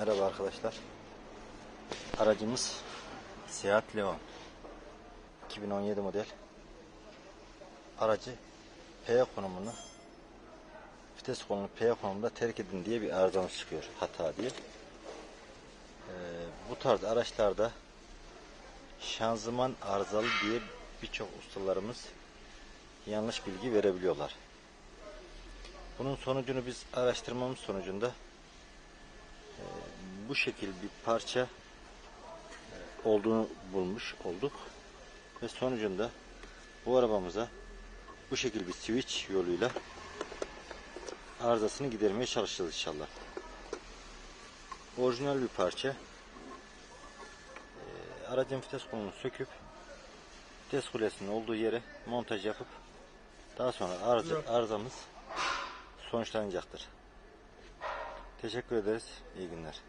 Merhaba arkadaşlar. Aracımız Seat Leon. 2017 model. Aracı P konumunu vites konumunu P konumunda terk edin diye bir arızamız çıkıyor. Hata diye. Ee, bu tarz araçlarda şanzıman arızalı diye birçok ustalarımız yanlış bilgi verebiliyorlar. Bunun sonucunu biz araştırmamız sonucunda bu şekil bir parça e, olduğunu bulmuş olduk. Ve sonucunda bu arabamıza bu şekil bir switch yoluyla arızasını gidermeye çalışacağız inşallah. Orijinal bir parça. E, Aracın vites kolunu söküp vites kulesinin olduğu yere montaj yapıp daha sonra arıza, arızamız sonuçlanacaktır. Teşekkür ederiz. İyi günler.